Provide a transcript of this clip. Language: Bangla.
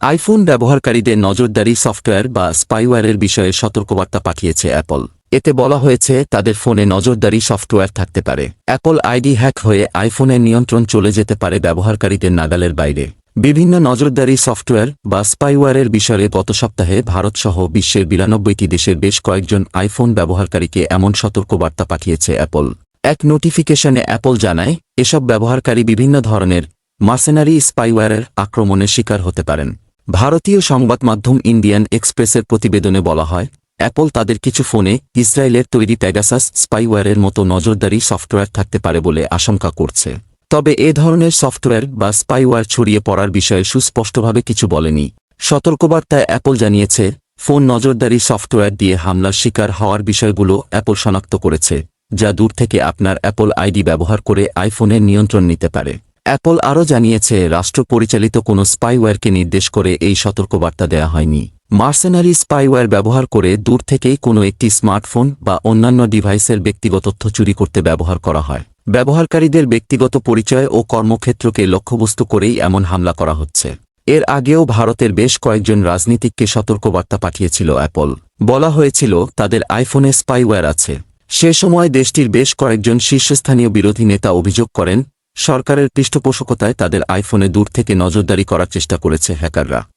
আইফোন ব্যবহারকারীদের নজরদারি সফটওয়্যার বা স্পাইওয়্যারের বিষয়ে সতর্কবার্তা পাঠিয়েছে অ্যাপল। এতে বলা হয়েছে, তাদের ফোনে নজরদারি সফটওয়্যার থাকতে পারে। অ্যাপল আইডি হ্যাক হয়ে আইফোনের নিয়ন্ত্রণ চলে যেতে পারে ব্যবহারকারীদের নাগালের বাইরে। বিভিন্ন নজরদারি সফটওয়্যার বা স্পাইওয়্যারের বিষয়ে গত সপ্তাহে ভারতসহ বিশ্বের বিরানব্বইটি দেশের বেশ কয়েকজন আইফোন ব্যবহারকারীকে এমন সতর্কবার্তা পাঠিয়েছে অ্যাপল। এক নোটিফিকেশনে অ্যাপল জানায়, এসব ব্যবহারকারী বিভিন্ন ধরনের মার্সেনারি স্পাইওয়্যারের আক্রমণের শিকার হতে পারেন। ভারতীয় সংবাদ মাধ্যম ইন্ডিয়ান এক্সপ্রেসের প্রতিবেদনে বলা হয়, অ্যাপল তাদের কিছু ফোনে ইসরায়েলের তৈরি প্যাগাসাস স্পাইওয়্যারের মতো নজরদারি সফটওয়্যার থাকতে পারে বলে আশঙ্কা করছে। তবে এ ধরনের সফটওয়্যার বা স্পাইওয়্যার ছড়িয়ে পড়ার বিষয়ে সুস্পষ্টভাবে কিছু বলেনি। সতর্কবার্তায় অ্যাপল জানিয়েছে, ফোন নজরদারি সফটওয়্যার দিয়ে হামলার শিকার হওয়ার বিষয়গুলো অ্যাপল শনাক্ত করেছে, যা দূর থেকে আপনার অ্যাপল আইডি ব্যবহার করে আইফোনের নিয়ন্ত্রণ নিতে পারে। অ্যাপল আরও জানিয়েছে, রাষ্ট্র পরিচালিত কোনো স্পাইওয়্যারকে নির্দেশ করে এই সতর্কবার্তা দেওয়া হয়নি। মার্সেনারি স্পাইওয়্যার ব্যবহার করে দূর থেকেই কোনো একটি স্মার্টফোন বা অন্যান্য ডিভাইসের ব্যক্তিগত তথ্য চুরি করতে ব্যবহার করা হয়। ব্যবহারকারীদের ব্যক্তিগত পরিচয় ও কর্মক্ষেত্রকে লক্ষ্যবস্তু করেই এমন হামলা করা হচ্ছে। এর আগেও ভারতের বেশ কয়েকজন রাজনীতিককে সতর্কবার্তা পাঠিয়েছিল অ্যাপল। বলা হয়েছিল, তাদের আইফোনে স্পাইওয়্যার আছে। সে সময় দেশটির বেশ কয়েকজন শীর্ষস্থানীয় বিরোধী নেতা অভিযোগ করেন সরকারের পৃষ্ঠপোষকতায় তাদের আইফোনে দূর থেকে নজরদারি করার চেষ্টা করেছে হ্যাকাররা।